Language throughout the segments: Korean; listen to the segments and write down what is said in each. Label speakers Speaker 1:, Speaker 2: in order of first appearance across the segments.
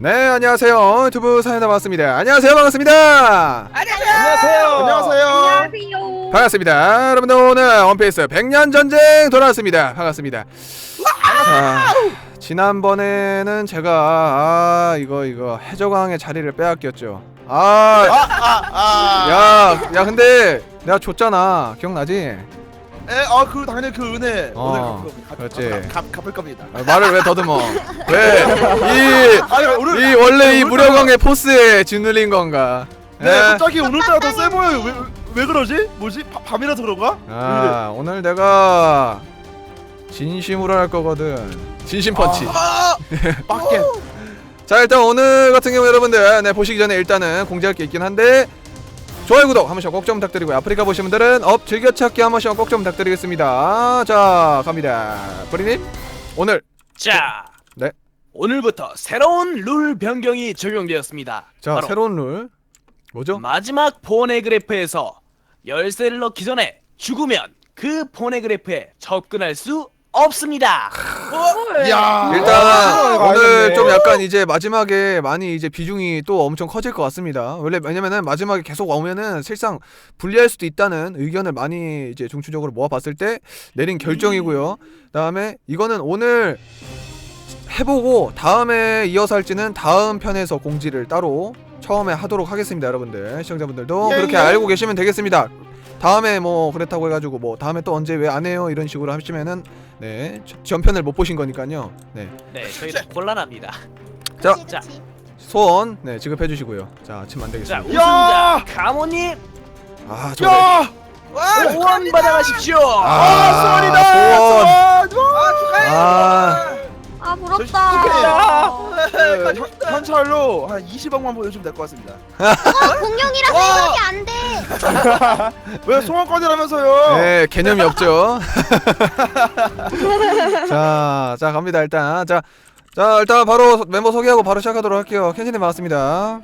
Speaker 1: 네 안녕하세요. 유튜브 사연다 반갑습니다. 안녕하세요. 반갑습니다.
Speaker 2: 안녕하세요.
Speaker 3: 안녕하세요.
Speaker 4: 안녕하세요.
Speaker 1: 반갑습니다. 여러분들 오늘 원피스 100년 전쟁 돌아왔습니다. 반갑습니다. 아, 지난번에는 제가 아 이거 이거 해적왕의 자리를 빼앗겼죠. 아야야 야, 근데 내가 줬잖아. 기억나지
Speaker 3: 에, 아, 그 당연히 그 은혜
Speaker 1: 어,
Speaker 3: 오늘 갚, 갚,
Speaker 1: 그렇지.
Speaker 3: 갚, 갚, 갚을 겁니다.
Speaker 1: 아, 말을 왜 더듬어 왜 이
Speaker 3: 아니 오늘
Speaker 1: 이 원래 이 무료광의 포스에 짓눌린 건가
Speaker 3: 네,
Speaker 1: 예?
Speaker 3: 갑자기 오늘따라 더 세 보여요. 왜, 왜 그러지? 뭐지? 바, 밤이라서 그런가?
Speaker 1: 아 오늘 내가 진심으로 할 거거든 진심 펀치
Speaker 3: 아, 맞게.
Speaker 1: 자 일단 오늘 같은 경우 여러분들 네 보시기 전에 일단은 공지할 게 있긴 한데 좋아요 구독 한 번씩 꼭 좀 부탁드리고요 아프리카 보신 분들은 업 즐겨찾기 한 번씩 꼭 좀 부탁드리겠습니다 자 갑니다 브리님 오늘
Speaker 2: 자,
Speaker 1: 네.
Speaker 2: 오늘부터 새로운 룰 변경이 적용되었습니다.
Speaker 1: 자 새로운 룰 뭐죠?
Speaker 2: 마지막 포네그래프에서 열쇠를 넣기 전에 죽으면 그 포네그래프에 접근할 수 없습니다.
Speaker 3: 이야.
Speaker 1: 일단
Speaker 3: 아,
Speaker 1: 오늘. 좀 약간 이제 마지막에 많이 이제 비중이 또 엄청 커질 것 같습니다. 원래 왜냐면은 마지막에 계속 오면은 실상 불리할 수도 있다는 의견을 많이 이제 중추적으로 모아봤을 때 내린 결정이고요. 그다음에 이거는 오늘 해보고 다음에 이어서 할지는 다음 편에서 공지를 따로 처음에 하도록 하겠습니다, 여러분들 시청자분들도
Speaker 3: 예,
Speaker 1: 그렇게
Speaker 3: 예.
Speaker 1: 알고 계시면 되겠습니다. 다음에 뭐 그렇다고 해가지고 뭐 다음에 또 언제 왜 안 해요 이런 식으로 하시면은 네 저- 전편을 못 보신 거니까요. 네
Speaker 2: 네, 저희도 곤란합니다.
Speaker 1: 자. 자. 소원 네 지급해 주시고요. 자 지금 안
Speaker 2: 자,
Speaker 1: 되겠습니다.
Speaker 2: 우승자 가모님
Speaker 1: 아 저거
Speaker 3: 야!
Speaker 2: 소원 받아가십시오.
Speaker 1: 아,
Speaker 3: 소원이다.
Speaker 1: 소원.
Speaker 3: 소원.
Speaker 1: 아
Speaker 3: 아저
Speaker 4: 부럽다.
Speaker 3: 그, 현- 현찰로 한 20억만 보내주면 될 것 같습니다.
Speaker 4: 어, 공룡이라 생각이 안 돼.
Speaker 3: 왜 소원권이라면서요?
Speaker 1: 네, 개념이 없죠. 자, 자 갑니다 일단. 자, 자 일단 바로 멤버 소개하고 바로 시작하도록 할게요. 켄지님 반갑습니다.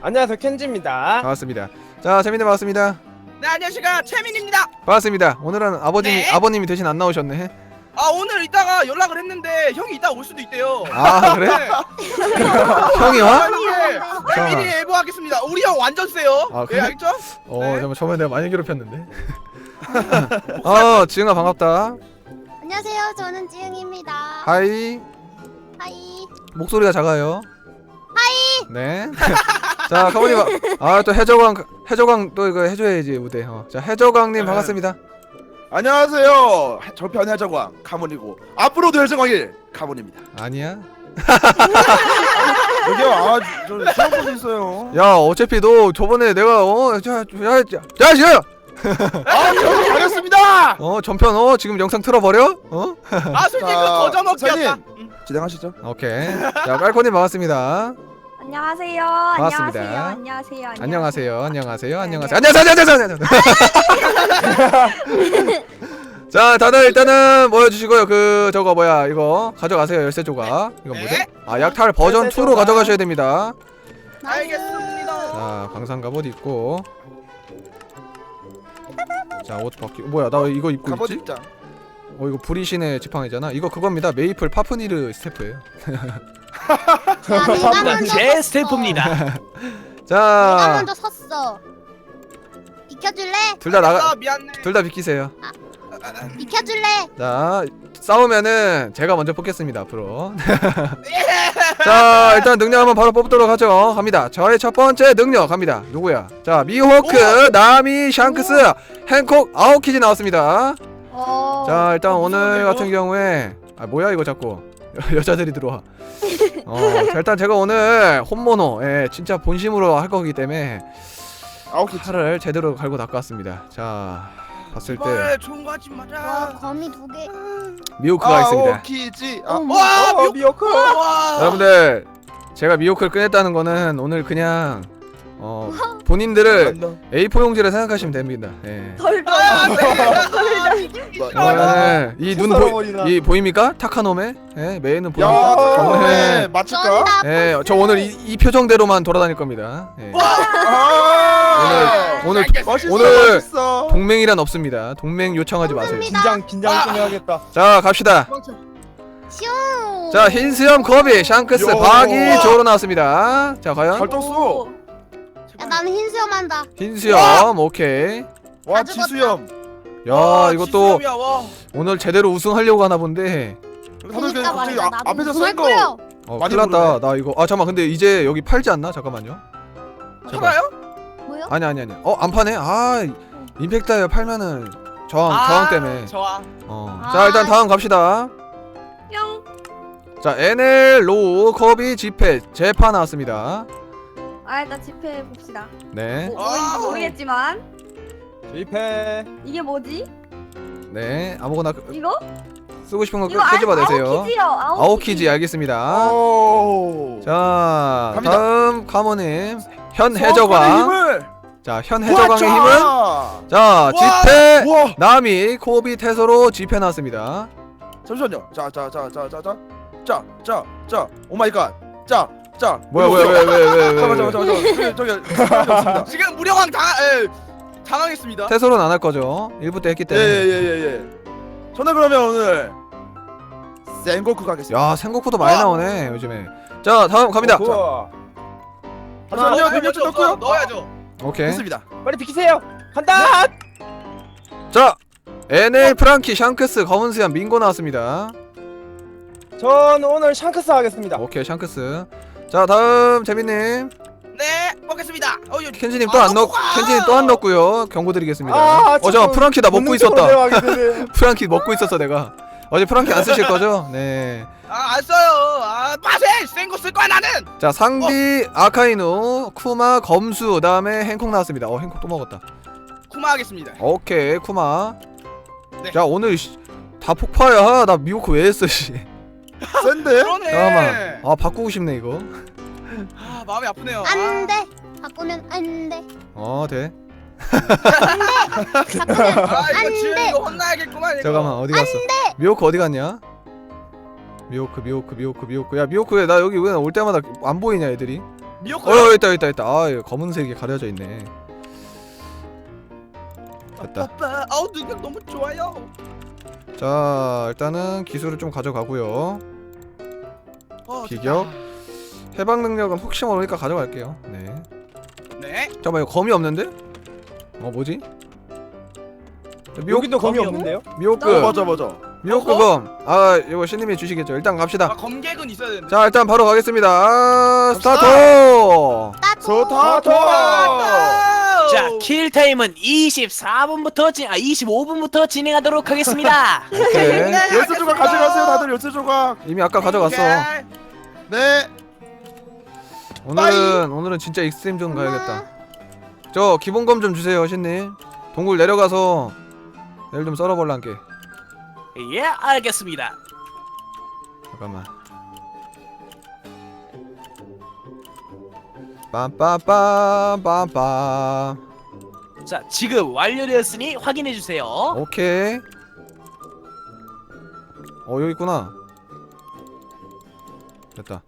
Speaker 5: 안녕하세요 켄지입니다.
Speaker 1: 반갑습니다. 자, 재민님 반갑습니다.
Speaker 6: 네 안녕하십니까 최민입니다.
Speaker 1: 반갑습니다. 오늘은 아버님
Speaker 6: 네.
Speaker 1: 아버님이 대신 안 나오셨네.
Speaker 6: 아 오늘 이따가 연락을 했는데 형이 이따 올 수도 있대요.
Speaker 1: 아 그래?
Speaker 6: 네.
Speaker 1: 형이 와?
Speaker 6: 아니, 네, 미리 예보하겠습니다. 우리 형 완전 세요.
Speaker 1: 아,
Speaker 6: 예
Speaker 1: 그래?
Speaker 6: 알죠?
Speaker 1: 어,
Speaker 6: 네.
Speaker 1: 잠깐 처음에 내가 많이 괴롭혔는데. 어, 지은아 반갑다.
Speaker 4: 안녕하세요. 저는 지영입니다.
Speaker 1: 하이.
Speaker 4: 하이.
Speaker 1: 목소리가 작아요. 하이. 네. 자, 가보니 아, 또 해적왕 해적왕 또 이거 해줘야지 무대. 어. 자, 해적왕님 반갑습니다.
Speaker 3: 안녕하세요. 저편 해적왕 카몬이고 앞으로도 해적왕일 카몬입니다.
Speaker 1: 아니야?
Speaker 3: 여기요. 아, 저 볼수 있어요.
Speaker 1: 야, 어차피 너 저번에 내가 어, 자, 자, 자, 자, 지금
Speaker 3: 아, 여기 가겠습니다.
Speaker 1: 어, 전편 어, 지금 영상 틀어 버려? 어?
Speaker 6: 아 솔직히
Speaker 3: 자,
Speaker 6: 그 거저 먹기였다.
Speaker 3: 사장님. 진행하시죠.
Speaker 1: 오케이. 자, 깔코님 반갑습니다.
Speaker 4: 안녕하세요.
Speaker 1: 반갑습니다.
Speaker 4: 안녕하세요. 안녕하세요.
Speaker 1: 안녕하세요. 안녕하세요.
Speaker 4: 네,
Speaker 1: 안녕하세요. 안녕하세요. 안녕하세요. 안녕하세요. 자, 다들 일단은 모여 주시고요. 그 저거 뭐야? 이거 가져가세요. 열쇠 조각. 이거 뭐지?
Speaker 6: 네.
Speaker 1: 아, 약탈 버전
Speaker 5: 열쇠
Speaker 1: 2로
Speaker 5: 조각.
Speaker 1: 가져가셔야 됩니다.
Speaker 6: 알겠습니다.
Speaker 1: 자, 광산 갑옷 입고. 자, 옷 벗기. 뭐야? 나왜 이거 입고
Speaker 3: 갑옷
Speaker 1: 있지? 어, 이거 브리신의 지팡이잖아. 이거 그겁니다. 메이플 파프니르 스태프예요.
Speaker 4: 야, 내가 먼저
Speaker 2: 제
Speaker 4: 섰어.
Speaker 2: 스태프입니다.
Speaker 4: 내가
Speaker 1: 자,
Speaker 4: 먼저 섰어. 비켜줄래?
Speaker 1: 둘 다 나가
Speaker 6: 아 미안해.
Speaker 1: 둘 다 비키세요.
Speaker 4: 비켜줄래?
Speaker 1: 자 싸우면은 제가 먼저 뽑겠습니다 앞으로 자 일단 능력 한번 바로 뽑도록 하죠 갑니다 저의 첫 번째 능력 갑니다 누구야 자 미호크 나미 샹크스 행콕 아오키지 나왔습니다
Speaker 4: 어.
Speaker 1: 자 일단
Speaker 6: 어,
Speaker 1: 오늘? 같은 경우에 아 뭐야 이거 자꾸 여자들이 들어와 어 자, 일단 제가 오늘 홈모노 예 진짜 본심으로 할 거기 때문에
Speaker 3: 아홉 개.
Speaker 1: 칼을 제대로 갈고 닦고 왔습니다 자 봤을
Speaker 6: 때뭘 좋은 거 하지
Speaker 4: 와,
Speaker 6: 마라.
Speaker 4: 거미 두 개.
Speaker 1: 미호크가 있습니다
Speaker 3: 아오키지. 아,
Speaker 4: 어머.
Speaker 6: 와
Speaker 5: 어,
Speaker 6: 미...
Speaker 5: 미호크.
Speaker 6: 와.
Speaker 1: 여러분들 제가 미호크를 꺼냈다는 거는 오늘 그냥 어 본인들을 A4 용지를 생각하시면 됩니다. 예.
Speaker 4: 덜덜.
Speaker 6: 아, 네.
Speaker 1: 네. 이눈
Speaker 5: 썰어버리나.
Speaker 1: 이 보입니까? 타카노메? 예,
Speaker 3: 야,
Speaker 1: 보입니까?
Speaker 3: 네.
Speaker 1: 네.
Speaker 3: 맞출까?
Speaker 1: 예, 저 오늘 이, 이 표정대로만 돌아다닐 겁니다. 예.
Speaker 3: 아,
Speaker 1: 오늘.
Speaker 3: 멋있어,
Speaker 1: 오늘
Speaker 3: 멋있어.
Speaker 1: 동맹이란 없습니다. 동맹 요청하지 마세요.
Speaker 5: 긴장 긴장 좀 해야겠다.
Speaker 1: 자, 갑시다. 자 흰수염 거비 샹크스
Speaker 3: 요.
Speaker 1: 박이 조로 나왔습니다 자 과연
Speaker 3: 잘 떴어
Speaker 4: 야 나는 흰 수염 한다.
Speaker 1: 흰수염 오케이
Speaker 3: 와
Speaker 4: 다.
Speaker 3: 지수염
Speaker 1: 야
Speaker 6: 와,
Speaker 1: 이것도
Speaker 6: 지수염이야, 와.
Speaker 1: 오늘 제대로 우승하려고 하나 본데
Speaker 3: 다들 그냥 갑자기
Speaker 4: 말이야.
Speaker 3: 아, 앞에서
Speaker 4: 우승할
Speaker 3: 센거
Speaker 4: 거야.
Speaker 1: 어
Speaker 3: 많이
Speaker 1: 큰일났다. 나 이거 아 잠깐만 근데 이제 여기 팔지 않나 잠깐만요 제발.
Speaker 6: 하나요?
Speaker 4: 뭐요?
Speaker 1: 아니 아니 아니 어안 파네 아 임팩트에 팔면은 저항
Speaker 6: 아,
Speaker 1: 저항 때문에
Speaker 6: 저항.
Speaker 1: 어.
Speaker 4: 아.
Speaker 1: 자 일단 다음 갑시다
Speaker 7: 뿅.
Speaker 1: 자 NL 로우 커비 지페 재파 나왔습니다
Speaker 7: 아 일단 집회 봅시다.
Speaker 1: 네.
Speaker 7: 뭐, 뭐인지 모르겠지만.
Speaker 5: 주입해.
Speaker 7: 이게 뭐지?
Speaker 1: 네 아무거나 그-
Speaker 7: 이거?
Speaker 1: 쓰고 싶은 거
Speaker 7: 이거 아,
Speaker 1: 끄집어 내세요.
Speaker 7: 아오키지
Speaker 1: 알겠습니다.
Speaker 3: 오.
Speaker 1: 자
Speaker 3: 갑니다.
Speaker 1: 다음 카모님 현 해저광
Speaker 3: 힘을
Speaker 1: 자현 해저광의 힘은?
Speaker 3: 자와
Speaker 1: 나미 코비 태소로 지페 나왔습니다.
Speaker 3: 잠시만요. 자 자 자 자 자 자 자 자 자. 오 마이 갓. 자 자
Speaker 1: 뭐야 뭐야 왜왜 왜왜
Speaker 3: 잠깐 잠깐 잠깐 저기 저기 없습니다.
Speaker 6: 지금 무령왕 당, 에, 당황했습니다.
Speaker 1: 태소로는 안할 거죠? 일부 때 했기 때문에.
Speaker 3: 예예 예 예 저는 그러면 오늘 센고쿠 가겠습니다.
Speaker 1: 야 생고쿠도 많이
Speaker 6: 와.
Speaker 1: 나오네 요즘에. 자 다음 갑니다.
Speaker 5: 어, 좋아.
Speaker 3: 잠시만요.
Speaker 6: 넣어야죠,
Speaker 3: 몇몇째
Speaker 6: 넣어,
Speaker 3: 넣고요
Speaker 6: 넣어야죠.
Speaker 1: 오케이.
Speaker 3: 됐습니다.
Speaker 5: 빨리 비키세요. 간다.
Speaker 1: 자 NL 프랑키 샹크스 검은 수염 민고 나왔습니다.
Speaker 5: 전 오늘 샹크스 하겠습니다.
Speaker 1: 오케이 샹크스 자 다음 재민님
Speaker 6: 네, 먹겠습니다. 어, 이-
Speaker 1: 켄지님
Speaker 6: 아,
Speaker 1: 또안 넣,
Speaker 6: 넣고 가!
Speaker 1: ken지님 또 안 넣고요 경고 드리겠습니다
Speaker 5: 아,
Speaker 1: 어 잠깐 프랑키 나 먹고 있었다 프랑키 먹고 있었어 내가 어제 프랑키 안 쓰실 거죠? 네.
Speaker 6: 아, 안 써요. 아, 빠세! 센거 쓸 거야, 나는!
Speaker 1: 자 상디 아카이누 쿠마 검수 그다음에 행콕 나왔습니다. 어 행콕 또 먹었다.
Speaker 6: 쿠마 하겠습니다.
Speaker 1: 오케이 쿠마.
Speaker 6: 네.
Speaker 1: 자 오늘 씨, 다 폭파야. 나 미호크 왜 했어 씨.
Speaker 3: 센데
Speaker 6: 그러네.
Speaker 1: 잠깐만. 아 바꾸고 싶네 이거.
Speaker 6: 아, 마음이 아프네요.
Speaker 4: 안 돼. 바꾸면 안 돼.
Speaker 1: 어 돼.
Speaker 4: 바꾸면
Speaker 6: 아, 이거
Speaker 4: 안
Speaker 6: 지금
Speaker 4: 돼.
Speaker 6: 이거 혼나야겠구만, 이거.
Speaker 1: 잠깐만 어디 갔어? 미호크 어디 갔냐? 미호크 미호크 미호크 미호크 야 미호크 나 여기 왜 올 때마다 안 보이냐 애들이?
Speaker 6: 미역국.
Speaker 1: 어 여기 있다 여기 있다 여기 있다. 아 이거 검은색이 가려져 있네. 됐다.
Speaker 6: 아우, 눈이 너무 좋아요.
Speaker 1: 자 일단은 기술을 좀 가져가고요.
Speaker 6: 어,
Speaker 1: 비격. 해방 능력은 혹시 모르니까 가져갈게요. 네.
Speaker 6: 네.
Speaker 1: 잠깐만 이거 검이 없는데? 어 뭐지? 미호
Speaker 5: 여기도 검이 없는데요?
Speaker 1: 미호크
Speaker 3: 어 맞아 맞아
Speaker 1: 미호크 검. 아 이거 신님이 주시겠죠. 일단
Speaker 6: 아,
Speaker 1: 갑시다.
Speaker 6: 검객은 있어야 되는데.
Speaker 1: 자 일단 바로 가겠습니다. 아, 스타트.
Speaker 4: 따도.
Speaker 3: 스타트
Speaker 2: 자, 킬 타임은 24분부터 진, 아 25분부터 진행하도록 하겠습니다.
Speaker 1: 오케이.
Speaker 3: 열쇠 조각 가져가세요 다들 열쇠 조각
Speaker 1: 이미 아까 가져갔어.
Speaker 3: 네
Speaker 1: 오늘은 오늘은 진짜 익스트림 존 가야겠다. 저 기본 검 좀 주세요, 신님. 동굴 내려가서 내일 좀 썰어볼란게.
Speaker 2: 예, 알겠습니다.
Speaker 1: 잠깐만. 빰빰빰 빰빰.
Speaker 2: 자, 지금 완료되었으니 확인해 주세요.
Speaker 1: 오케이. 어 여기 있구나. 됐다.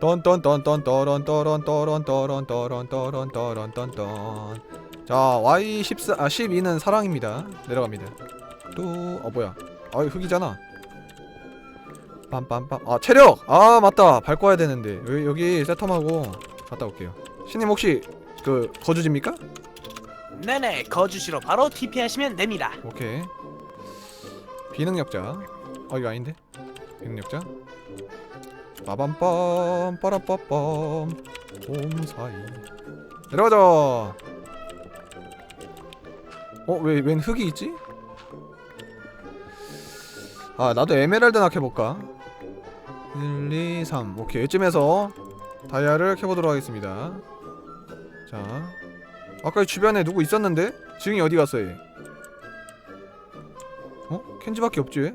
Speaker 1: 떤떤떤떤떤떠런떠런떠런떠런떠런떠런떠런떠런. 자 Y 14 아 12는 사랑입니다. 내려갑니다. 또 어 뭐야? 아 흙이잖아. 빰빰빰. 아 체력. 아 맞다. 밟고 와야 되는데 여기 여기 세텀하고 갔다 올게요. 신님 혹시 그 거주지입니까?
Speaker 2: 네네, 거주시로 바로 TP 하시면 됩니다.
Speaker 1: 오케이 비능력자 어 이거 아닌데 비능력자 빠밤빰 빠라빠빰 봄사이 내려가자 어? 왜, 웬 흙이 있지? 아 나도 에메랄드나 캐볼까 1, 2, 3 오케이 이쯤에서 다이아를 캐보도록 하겠습니다 자 아까 이 주변에 누구 있었는데? 지웅이 어디 갔어 얘? 어? 켄지밖에 없지 왜?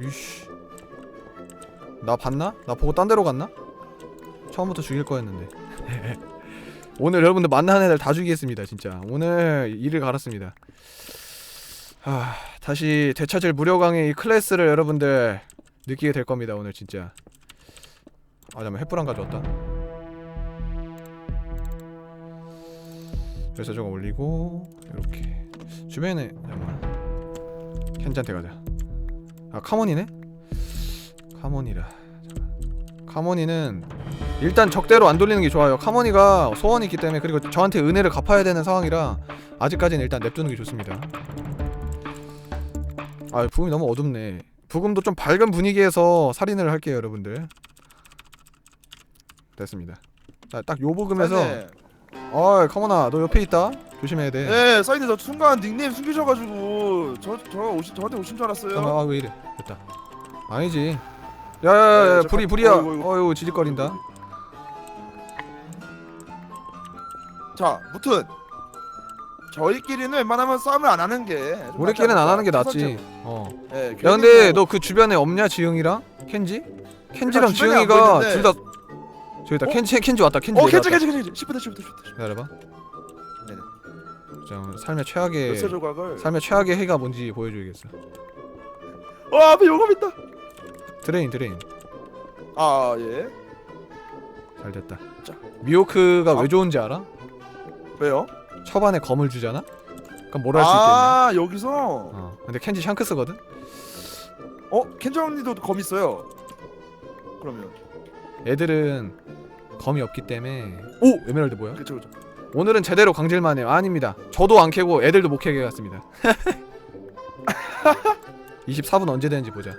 Speaker 1: 이씨 나 봤나? 나 보고 딴 데로 갔나? 처음부터 죽일 거였는데 오늘 여러분들 만나는 애들 다 죽이겠습니다 진짜 오늘 일을 갈았습니다 하, 다시 되찾을 무료강의 이 클래스를 여러분들 느끼게 될 겁니다 오늘 진짜 아 잠깐만 횃불 안 가져왔다 그래서 저거 올리고 이렇게 주변에 잠깐만 켄지한테 가자 아 카몬이네? 잠깐. 카모니는 일단 적대로 안 돌리는 게 좋아요. 카모니가 소원이 있기 때문에 그리고 저한테 은혜를 갚아야 되는 상황이라 아직까지는 일단 냅두는 게 좋습니다. 아 부금이 너무 어둡네. 부금도 좀 밝은 분위기에서 살인을 할게요, 여러분들. 됐습니다. 자, 딱 요 부금에서
Speaker 3: 사인님.
Speaker 1: 어, 카모나 너 옆에 있다. 조심해야 돼.
Speaker 3: 네 사인님 저 순간 닉네임 숨기셔가지고 저저 오신 저한테 오신 줄 알았어요.
Speaker 1: 잠깐만, 아, 왜 이래? 됐다. 아니지. 야야야,
Speaker 3: 네, 저
Speaker 1: 불이
Speaker 3: 가-
Speaker 1: 불이야.
Speaker 3: 어이구, 어이구.
Speaker 1: 어이구 지직거린다.
Speaker 3: 자 무튼 저희끼리는 웬만하면 싸움을 안 하는 게 좀
Speaker 1: 우리끼리는
Speaker 3: 낫지
Speaker 1: 안 하는 게? 낫지. 어.
Speaker 3: 예,
Speaker 1: 야
Speaker 3: 괜히
Speaker 1: 근데
Speaker 3: 뭐-
Speaker 1: 너 그 주변에 없냐 지영이랑 켄지? 켄지랑
Speaker 3: 주변에 안
Speaker 1: 지영이가
Speaker 3: 보이는데.
Speaker 1: 둘다 저기다
Speaker 3: 어?
Speaker 1: 켄지 켄지 왔다 켄지
Speaker 3: 어. 괜찮 괜찮 괜찮 10부터 10부터 10부터
Speaker 1: 기다려봐
Speaker 3: 네네.
Speaker 1: 자 오늘 삶의 최악의
Speaker 3: 열쇠 조각을
Speaker 1: 삶의 최악의 해가 뭔지 보여줘야겠어
Speaker 3: 어 앞에 요감 있다
Speaker 1: 드레인 드레인
Speaker 3: 아 예
Speaker 1: 잘 됐다
Speaker 3: 자.
Speaker 1: 미호크가
Speaker 3: 아.
Speaker 1: 왜 좋은지 알아?
Speaker 3: 왜요?
Speaker 1: 초반에 검을 주잖아? 그럼 뭘 할 수 있겠냐?
Speaker 3: 아 여기서?
Speaker 1: 어 근데 켄지 샹크스거든?
Speaker 3: 어? 켄지 언니도 검 있어요. 그러면.
Speaker 1: 애들은 검이 없기 때문에 오! 에메랄드 뭐야?
Speaker 3: 그쵸 그쵸.
Speaker 1: 오늘은 제대로 광질만 해요. 아닙니다. 저도 안 캐고 애들도 못 캐게 갔습니다. 24분 언제 되는지 보자.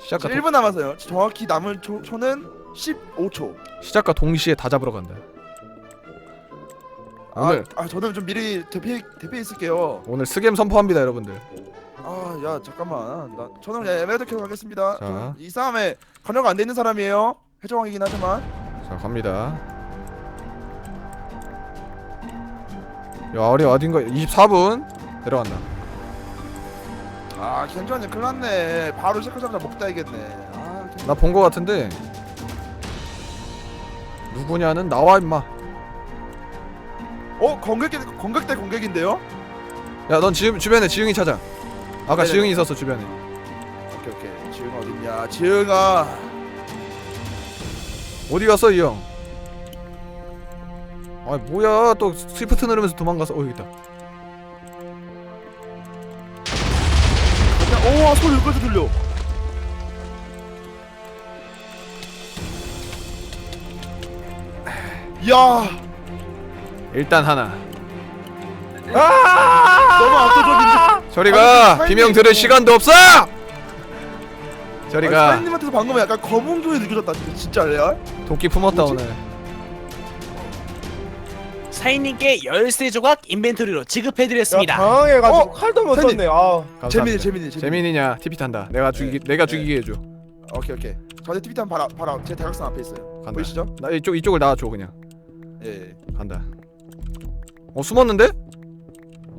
Speaker 1: 시작과, 동,
Speaker 3: 1분 남았어요. 정확히 남은 초, 초는 15초.
Speaker 1: 시작과 동시에 다 잡으러 간다 오늘
Speaker 3: 아, 아 저는 좀 미리 대피 대피 있을게요.
Speaker 1: 오늘 스겜 선포합니다 여러분들.
Speaker 3: 아 야 잠깐만. 나 저는 에메랄드 캐러 가겠습니다.
Speaker 1: 자.
Speaker 3: 저는 이 싸움에 관여가 안 돼 있는 사람이에요. 해적왕이긴 하지만.
Speaker 1: 자 갑니다. 야 어리 어딘가 24분? 내려간다.
Speaker 3: 아 언니 큰일 났네. 바로 시작하자마자 먹다 이겠네. 아
Speaker 1: 나 본 거 같은데. 누구냐는 나와 임마
Speaker 3: 어 공격 공격 대 공격인데요?
Speaker 1: 야 넌 지금 주변에 지영이 찾아. 아까
Speaker 3: 네네네.
Speaker 1: 지영이 있었어 주변에.
Speaker 3: 오케이 오케이. 지영 어딨냐? 지영아!
Speaker 1: 어디 갔어 이 형? 아 뭐야. 또 스위프트 누르면서 도망가서. 어 여기 있다.
Speaker 3: 그냥 오 소리 여기까지 들려. 야
Speaker 1: 일단 하나.
Speaker 3: 너무 압도적인데?
Speaker 1: 저리가.
Speaker 3: 아니,
Speaker 1: 비명 들을
Speaker 3: 타이밍이
Speaker 1: 시간도 없어! 저리가.
Speaker 3: 사장님한테서 방금 약간 검은 조이 느껴졌다 진짜, 진짜 레알?
Speaker 1: 도끼 품었다
Speaker 3: 뭐지?
Speaker 1: 오늘.
Speaker 2: 사인님께 열쇠 조각 인벤토리로
Speaker 5: 야
Speaker 2: 지급해드렸습니다.
Speaker 5: 당황해가지고
Speaker 3: 어?
Speaker 5: 칼도 못
Speaker 3: 사장님.
Speaker 5: 썼네. 아
Speaker 1: 감사합니다.
Speaker 3: 재민이 재민이 재민이
Speaker 1: 재민이냐? TP 탄다. 내가 죽이기 내가
Speaker 3: 네.
Speaker 1: 죽이게 해줘.
Speaker 3: 오케이 오케이. 저한테 TV 한 바로 바로 제 대각선 앞에 있어요.
Speaker 1: 간다.
Speaker 3: 보이시죠?
Speaker 1: 나 이쪽 이쪽을 나와줘 그냥.
Speaker 3: 예.
Speaker 1: 간다 어 숨었는데?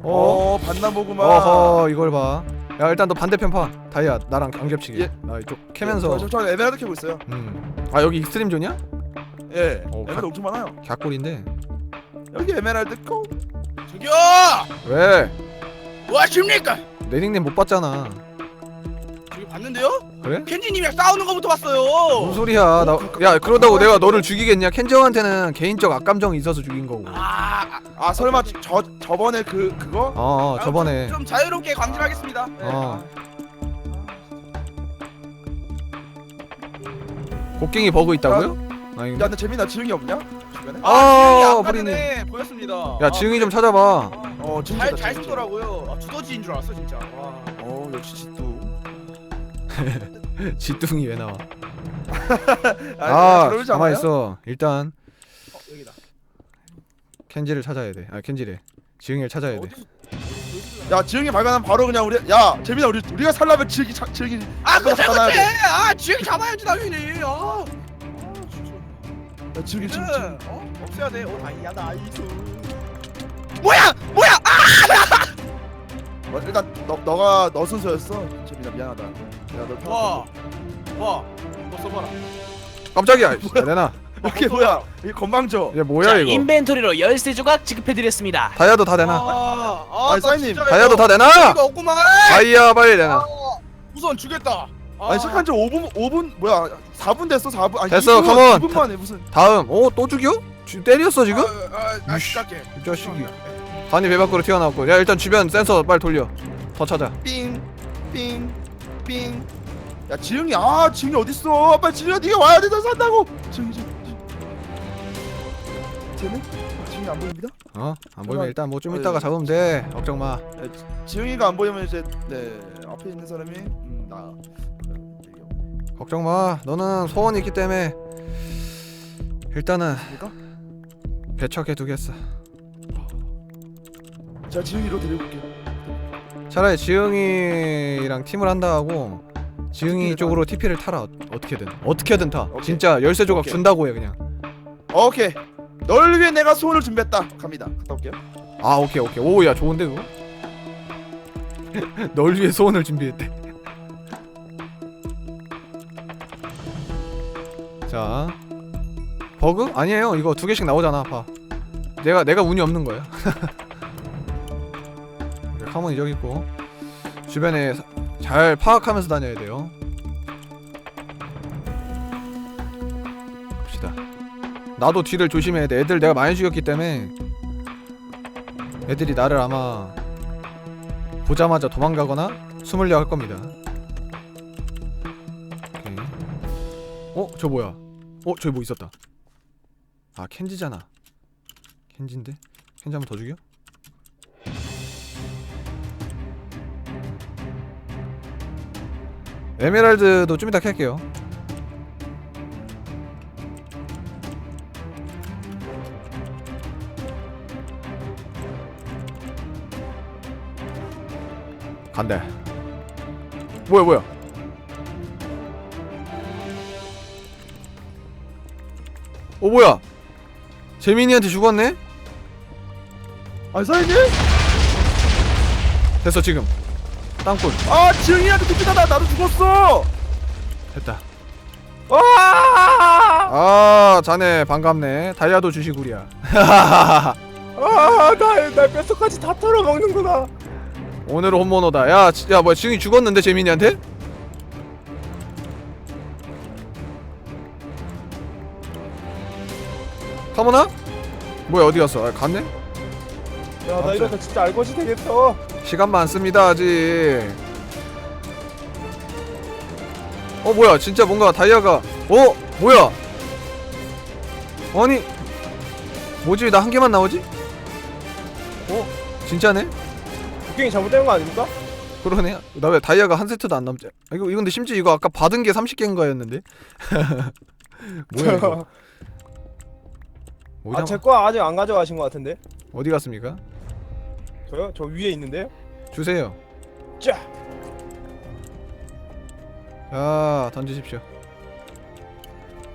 Speaker 1: 어?
Speaker 3: 어, 반나보구만.
Speaker 1: 어허 이걸 봐 야 일단 너 반대편 파. 다이아 나랑 안 겹치게.
Speaker 3: 예.
Speaker 1: 나 이쪽 캐면서.
Speaker 3: 저, 저, 저 에메랄드 캐고 있어요.
Speaker 1: 음 아 여기 익스트림 존이야?
Speaker 3: 예.
Speaker 1: 어,
Speaker 3: 에메랄드
Speaker 1: 가-
Speaker 3: 엄청 많아요.
Speaker 1: 갸꿀인데.
Speaker 3: 여기 에메랄드 고
Speaker 6: 저기요
Speaker 1: 왜?
Speaker 6: 뭐 하십니까?
Speaker 1: 내 닉네임 못 봤잖아
Speaker 6: 봤는데요
Speaker 1: 그래?
Speaker 6: 켄지님이랑 싸우는 거부터
Speaker 1: 뭔
Speaker 6: 봤어요
Speaker 1: 소리야 나 야 그러다고 내가 너를 죽이겠냐 켄정한테는 개인적 악감정이 있어서 죽인 거고
Speaker 6: 아,
Speaker 3: 아아 설마 저 저번에 그 그거?
Speaker 1: 어, 어
Speaker 6: 아,
Speaker 1: 저번에
Speaker 6: 좀, 좀 자유롭게 광질하겠습니다 네.
Speaker 1: 어 곡괭이 버그 있다고요? 아니
Speaker 3: 야 근데 재민아 지능이 없냐? 주변에?
Speaker 1: 아,
Speaker 6: 지영이 아까
Speaker 1: 버리네.
Speaker 6: 전에 보였습니다
Speaker 1: 야 지웅이 좀 찾아봐
Speaker 3: 어 지능
Speaker 6: 잘, 잘 쓰더라고요 아, 두더지인 줄 알았어 진짜 와.
Speaker 3: 어 역시 지 뚜
Speaker 1: 지뚱이 왜 나와
Speaker 3: 아,
Speaker 1: 아 가만
Speaker 3: 않아요?
Speaker 1: 있어 일단
Speaker 6: 어, 여기다
Speaker 1: 켄지를 찾아야 돼 아 켄지래 지웅이를 찾아야 돼
Speaker 6: 어디서
Speaker 3: 야 지능이 발견하면 바로 그냥 우리 야 재민아 우리 우리가 살려면 지능이 자- 지능이
Speaker 6: 아 그거
Speaker 3: 잡아놔야
Speaker 6: 잘못해
Speaker 3: 돼.
Speaker 6: 아 지영이 잡아야지 당연히 아, 아 진짜
Speaker 3: 야 지능이 지금
Speaker 6: 네, 어? 없애야 돼. 어, 다이아 나이스. 뭐야? 뭐야? 아!
Speaker 3: 뭐, 일단 너 너가 너 순서였어 재민아 미안하다 널
Speaker 6: 와. 와. 너 써봐라.
Speaker 1: 깜짝이야 야 내놔
Speaker 3: 이게 뭐야 이게 건방져
Speaker 1: 얘 뭐야
Speaker 2: 자,
Speaker 1: 이거
Speaker 2: 인벤토리로 열쇠 조각 지급해드렸습니다.
Speaker 1: 다이아도 다 내놔
Speaker 6: 아, 아,
Speaker 3: 아니,
Speaker 6: 나
Speaker 3: 사장님,
Speaker 6: 진짜
Speaker 1: 다이아도
Speaker 6: 이거-
Speaker 1: 다 내놔
Speaker 6: 이거 없구만.
Speaker 1: 다이아 빨리 내놔
Speaker 6: 우선 주겠다. 아,
Speaker 3: 아니 시작한 지 5분 5분 뭐야 4분 됐어 4분 아니
Speaker 1: 됐어,
Speaker 3: 2분,
Speaker 1: 컴온.
Speaker 3: 2분 만에 무슨
Speaker 1: 다음 어또 죽여? 지 때렸어 지금?
Speaker 6: 아, 아, 아,
Speaker 1: 이씨.
Speaker 6: 시작해.
Speaker 1: 이 자식이 간이 배 밖으로 튀어나왔고 야 일단 주변 센서 빨리 돌려 더 찾아
Speaker 3: 삥 삥삥삥 야 지영이 아 지영이 어딨어? 빨리 지영아 네가 와야 돼너 산다고. 지영이 지영이 쟤는? 아, 지영이 안 보입니다?
Speaker 1: 어? 안 보이면 일단 뭐좀
Speaker 3: 어,
Speaker 1: 이따가
Speaker 3: 예.
Speaker 1: 잡으면 돼. 걱정 마.
Speaker 3: 네, 지- 지영이가 안 보이면 이제 네 앞에 있는 사람이 음, 나.
Speaker 1: 걱정 마. 너는 소원이 있기 때문에 일단은
Speaker 3: 그러니까?
Speaker 1: 배척해 두겠어.
Speaker 3: 제가 지영이로 데리고 올게요
Speaker 1: 차라리 지영이랑 팀을 한다 하고
Speaker 3: 를
Speaker 1: 쪽으로 TP를 타라. 어- 어떻게든. 어떻게든 타.
Speaker 3: 오케이.
Speaker 1: 진짜 열쇠 조각
Speaker 3: 오케이.
Speaker 1: 준다고 해 그냥.
Speaker 3: 오케이. 널 위해 내가 소원을 준비했다. 갑니다. 갔다 올게요.
Speaker 1: 아 오케이 오케이. 오야 좋은데 그거? 널 위해 소원을 준비했대. 자. 버그? 아니에요. 이거 두 개씩 나오잖아 봐. 내가 내가 운이 없는 거야 카몬이 저기 있고 주변에 사- 잘 파악하면서 다녀야 돼요 봅시다 나도 뒤를 조심해야 돼 애들 내가 많이 죽였기 때문에 애들이 나를 아마 보자마자 도망가거나 숨으려 할 겁니다. 오케이. 어? 저 뭐야? 어? 저기 뭐 있었다. 아 켄지잖아. 켄지인데? 켄지 한번 더 죽여? 에메랄드도 좀 이따 캘게요. 간대. 뭐야 뭐야? 어 뭐야? 재민이한테 죽었네?
Speaker 3: 아 사장님
Speaker 1: 됐어 지금. 땅굴
Speaker 3: 아 지영이한테 도끼다 나도 죽었어
Speaker 1: 됐다.
Speaker 5: 와!
Speaker 1: 아 자네 반갑네. 다이아도 주시구리야.
Speaker 5: 아, 나, 나 뼛속까지 다 털어 먹는구나.
Speaker 1: 오늘은 홈모노다. 야, 지- 야, 뭐야, 지웅이 죽었는데 재민이한테? 카모나? 뭐야, 어디 갔어? 아, 갔네?
Speaker 5: 야, 나 이러다 진짜 알것이 되겠어.
Speaker 1: 시간 많습니다, 아직. 어, 뭐야, 진짜 뭔가 다이아가, 어, 뭐야? 아니, 뭐지? 나 한 개만 나오지? 어, 진짜네?
Speaker 5: 국경이 잘못된 거 아닙니까?
Speaker 1: 그러네. 나 왜 다이아가 한 세트도 안 남지? 아, 이거 이거 근데 심지어 이거 아까 받은 게 30개인가였는데. 뭐야 이거?
Speaker 5: 아, 제 거 아직 안 가져가신 것 같은데.
Speaker 1: 어디 갔습니까?
Speaker 5: 저요? 저 위에 있는데요.
Speaker 1: 주세요.
Speaker 5: 자,
Speaker 1: 자, 던지십시오.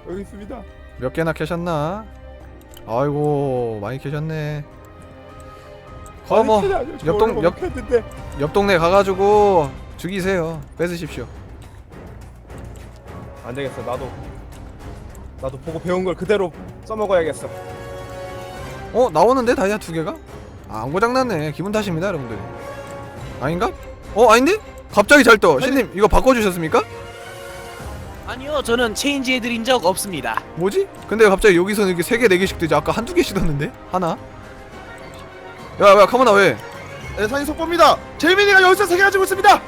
Speaker 5: 여기 있습니다.
Speaker 1: 몇 개나 캐셨나? 아이고, 많이 캐셨네. 어, 뭐옆 동- 옆-
Speaker 5: 했는데.
Speaker 1: 옆 동네 가가지고 죽이세요. 뺏으십시오.
Speaker 5: 안 되겠어. 나도 나도 보고 배운 걸 그대로 써먹어야겠어.
Speaker 1: 어, 나오는데 다이아 두 개가? 아, 안 고장났네. 기분 탓입니다, 여러분들. 아닌가? 어, 아닌데? 갑자기 잘 떠. 신님, 이거 바꿔주셨습니까?
Speaker 2: 아니요 저는 체인지 해드린 적 없습니다
Speaker 1: 뭐지? 근데 갑자기 여기서는 이렇게 세 개, 네 개씩 뜨지. 아까 한두 개씩 떴는데? 하나? 야, 야, 카모나 왜?
Speaker 3: 네 사장님 속보입니다 재민이가 열쇠 세개 가지고 있습니다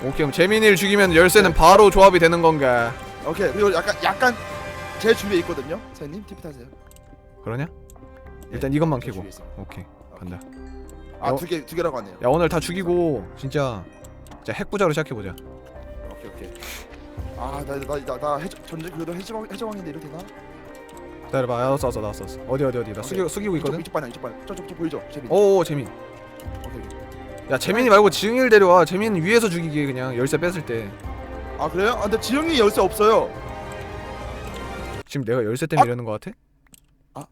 Speaker 1: 오케이, 그럼 재민이를 죽이면 열쇠는 바로 조합이 되는 건가?
Speaker 3: 오케이 그리고 약간 약간 제 주위에 있거든요 사장님 TP 타세요
Speaker 1: 그러냐? 일단 이것만
Speaker 3: 제
Speaker 1: 캐고.
Speaker 3: 주위에 있어.
Speaker 1: 오케이, 간다.
Speaker 3: 아두 개 두 개라고 하네요
Speaker 1: 야, 오늘 다 죽이고 진짜 진짜 핵부자로 시작해 보자.
Speaker 3: 오케이 오케이 아나나나나 해적 전쟁 그래도 해적 해적왕인데 이렇게 되나?
Speaker 1: 기다려봐, 나왔어, 왔어, 나왔어. 왔어. 어디, 어디, 어디? 나 숙이, 숙이고
Speaker 3: 이쪽
Speaker 1: 있거든.
Speaker 3: 이쪽 방향 이쪽 방향 저쪽 저 보이죠 재민
Speaker 1: 오, 재민.
Speaker 3: 오케이
Speaker 1: 야, 재민이 말고 지응이를 데려와. 재민 위에서 죽이게 그냥 열쇠 뺐을 때.
Speaker 3: 아 그래요? 아 근데 지영이 열쇠 없어요
Speaker 1: 지금 내가 열쇠 때문에
Speaker 3: 아!
Speaker 1: 이러는 거 같아?
Speaker 3: 아.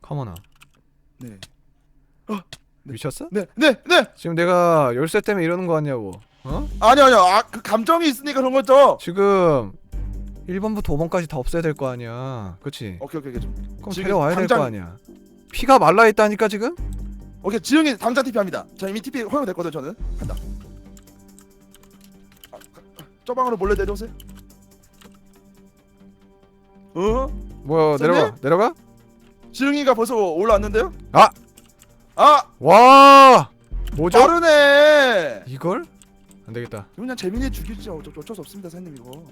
Speaker 1: 카모나.
Speaker 3: 네
Speaker 1: 미쳤어?
Speaker 3: 네, 네, 네.
Speaker 1: 지금 내가 열쇠 때문에 이러는 거 같냐고. 어?
Speaker 3: 아니 아니요. 아, 그 감정이 있으니까 그런 거죠.
Speaker 1: 지금 1번부터 5번까지 다 없애야 될 거 아니야. 그치?
Speaker 3: 오케이, 오케이, 오케이. 좀.
Speaker 1: 그럼
Speaker 3: 지금
Speaker 1: 데려와야 될
Speaker 3: 당장-
Speaker 1: 거 아니야. 피가 말라 있다니까 지금?
Speaker 3: 오케이, 지영이 당장 TP 합니다. 저 이미 TP 허용됐거든 저는. 간다. 아, 아, 저 방으로 몰래 내려오세요. 어?
Speaker 1: 뭐야
Speaker 3: 선생님?
Speaker 1: 내려가 내려가?
Speaker 3: 지영이가 벌써 올라왔는데요?
Speaker 1: 아!
Speaker 3: 아,
Speaker 1: 와! 뭐죠?
Speaker 3: 빠르네.
Speaker 1: 이걸? 안 되겠다.
Speaker 3: 그냥 재민이 죽이죠. 어쩔, 어쩔 수 없습니다, 사장님 이거.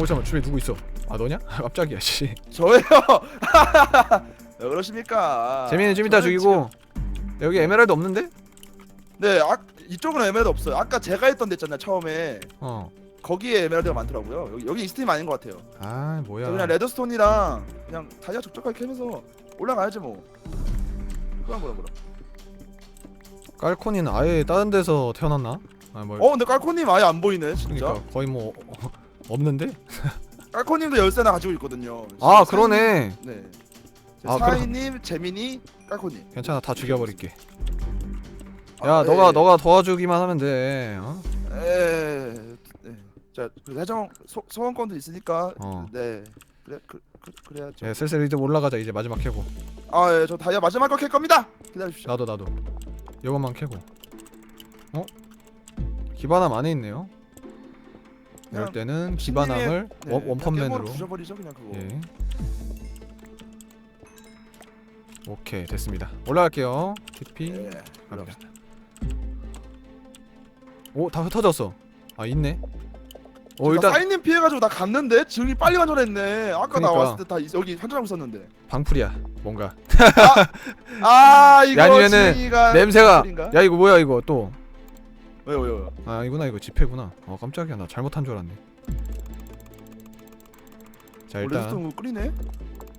Speaker 1: 오 잠깐 주변에 누구 있어? 아 너냐? 깜짝이야 씨.
Speaker 3: 저예요. 왜 그러십니까?
Speaker 1: 재민이 좀 이따
Speaker 3: 저는
Speaker 1: 죽이고 여기 에메랄드 없는데?
Speaker 3: 지금- 네, 아, 이쪽은 에메랄드 없어요. 아까 제가 했던 데 있잖아요, 처음에.
Speaker 1: 어.
Speaker 3: 거기에 에메랄드가 많더라고요. 여기 여기 이스팀 아닌 것 같아요. 아저
Speaker 1: 뭐야?
Speaker 3: 그냥 레드스톤이랑 그냥 다이아 적적하게 캐면서 올라가야지 뭐. 그럼 그럼 그럼.
Speaker 1: 깔코니는 아예 다른 데서 태어났나? 아 뭐.
Speaker 3: 어, 근데 깔코님 아예 안 보이네, 진짜.
Speaker 1: 그러니까 거의 뭐 어, 없는데?
Speaker 3: 깔코님도 열쇠나 가지고 있거든요.
Speaker 1: 아
Speaker 3: 사인-
Speaker 1: 그러네.
Speaker 3: 네.
Speaker 1: 아,
Speaker 3: 사인님, 재민이, 깔코님.
Speaker 1: 괜찮아 다 죽여버릴게.
Speaker 3: 아,
Speaker 1: 야
Speaker 3: 예,
Speaker 1: 너가
Speaker 3: 예.
Speaker 1: 너가 도와주기만 하면 돼. 어?
Speaker 3: 에, 네. 자, 그 해정 소, 소원권도 있으니까.
Speaker 1: 어.
Speaker 3: 네. 그래, 그, 그 그래야죠.
Speaker 1: 예, 슬슬 이제 올라가자 이제 마지막 캐고.
Speaker 3: 아, 예, 저 다이아 마지막 거 캘 겁니다. 기다려 주십시오.
Speaker 1: 나도 나도. 이것만 캐고. 어? 기반함 안에 있네요. 이럴
Speaker 3: 그냥
Speaker 1: 때는 기반함을
Speaker 3: 네,
Speaker 1: 원, 원펀맨으로.
Speaker 3: 부셔버리죠, 그냥 그거.
Speaker 1: 예. 오케이 됐습니다. 올라갈게요. TP
Speaker 3: 예.
Speaker 1: 갑니다. 오다 흩어졌어. 아 있네.
Speaker 3: 오나
Speaker 1: 일단
Speaker 3: 사인님 피해가지고 나 갔는데 지금이 빨리 완전했네. 아까
Speaker 1: 그러니까.
Speaker 3: 나 왔을 때 다 여기 환전하고 있었는데.
Speaker 1: 방풀이야 뭔가.
Speaker 3: 아 이거
Speaker 1: 아니면은
Speaker 3: 지휘가
Speaker 1: 냄새가.
Speaker 3: 소리인가?
Speaker 1: 야 이거 뭐야 이거 또.
Speaker 3: 왜요 왜요?
Speaker 1: 아 이구나 이거 지폐구나. 어 깜짝이야 나 잘못한 줄 알았네. 자 일단
Speaker 3: 레드스톤 끓이네.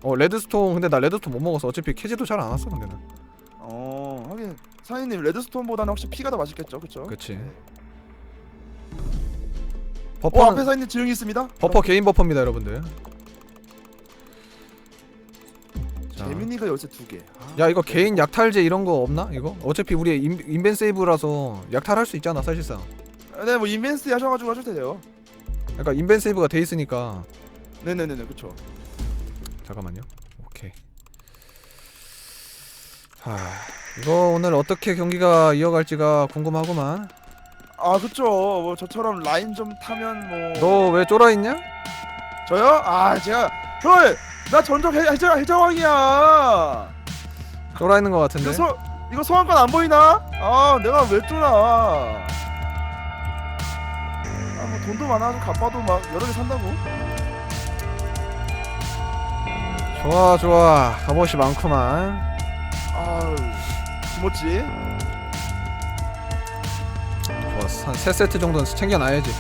Speaker 1: 어 레드스톤 근데 나 레드스톤 못 먹어서 어차피 캐지도 잘 안 왔어 근데
Speaker 3: 는어 하긴 사인님 레드스톤보다는 혹시 피가 더 맛있겠죠, 그렇죠?
Speaker 1: 그치
Speaker 3: 어 앞에
Speaker 1: 버퍼는
Speaker 3: 사인님 지응이 있습니다.
Speaker 1: 버퍼 개인 버퍼입니다 여러분들 자.
Speaker 3: 재민이가 열쇠 두 개. 아,
Speaker 1: 야 이거 개인 약탈제 이런 거 없나 이거? 어차피 우리 인, 인벤 세이브라서 약탈할 수 있잖아 사실상
Speaker 3: 네, 뭐 인벤스 하셔가지고 하셔도 돼요.
Speaker 1: 그러니까 인벤 세이브가 돼 있으니까
Speaker 3: 네네네네, 그렇죠.
Speaker 1: 잠깐만요 오케이 하 이거 오늘 어떻게 경기가 이어갈지가 궁금하구만
Speaker 3: 아 그쵸. 뭐 저처럼 라인 좀 타면 뭐.
Speaker 1: 너 왜 쫄아 있냐?
Speaker 3: 저요? 아 제가 헐. 나 전적 해, 해적 해적왕이야.
Speaker 1: 쫄아 있는 거 같은데
Speaker 3: 이거 소 이거 소환권 안 보이나? 아 내가 왜 쫄아? 아뭐 돈도 많아서 갚아도 막 여러 개 산다고.
Speaker 1: 좋아 좋아 갑옷이 많구만
Speaker 3: 아유 김모찌.
Speaker 1: 한 3세트 정도는 챙겨놔야지.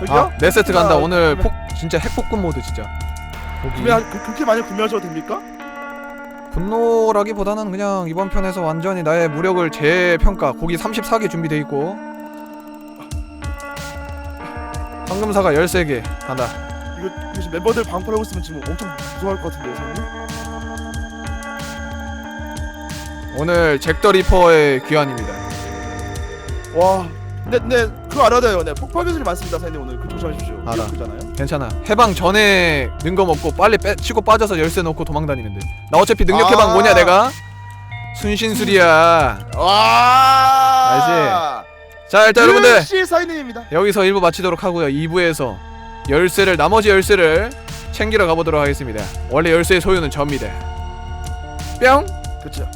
Speaker 3: 저기요?
Speaker 1: 아 4세트 간다.
Speaker 3: 아,
Speaker 1: 오늘 폭 진짜 핵폭군 모드 진짜. 고기.
Speaker 3: 구매 그, 그렇게 많이 구매하셔도 됩니까?
Speaker 1: 분노라기보다는 그냥 이번 편에서 완전히 나의 무력을 재평가. 고기 34개 준비돼 있고. 황금사가 13개 간다.
Speaker 3: 이거 이거 지금 멤버들 방풀하고 있으면 지금 엄청 무서워할 것 같은데요, 사장님?
Speaker 1: 오늘 잭더 리퍼의 귀환입니다
Speaker 3: 와, 네, 네, 그거 알아야 돼요. 네, 폭발 기술이 많습니다, 사장님 오늘. 그 조심하십시오.
Speaker 1: 알아.
Speaker 3: 그잖아요.
Speaker 1: 괜찮아 해방 전에 는거 먹고 빨리 빼, 치고 빠져서 열쇠 넣고 도망 다니면 돼 나 어차피 능력
Speaker 3: 아.
Speaker 1: 해방 뭐냐 내가 순신술이야
Speaker 3: 와,
Speaker 1: 자 일단 여러분들
Speaker 3: 씨 사인님입니다.
Speaker 1: 여기서 1부 마치도록 하고요 2부에서 열쇠를 나머지 열쇠를 챙기러 가보도록 하겠습니다 원래 열쇠의 소유는 접니다 뿅
Speaker 3: 그렇죠.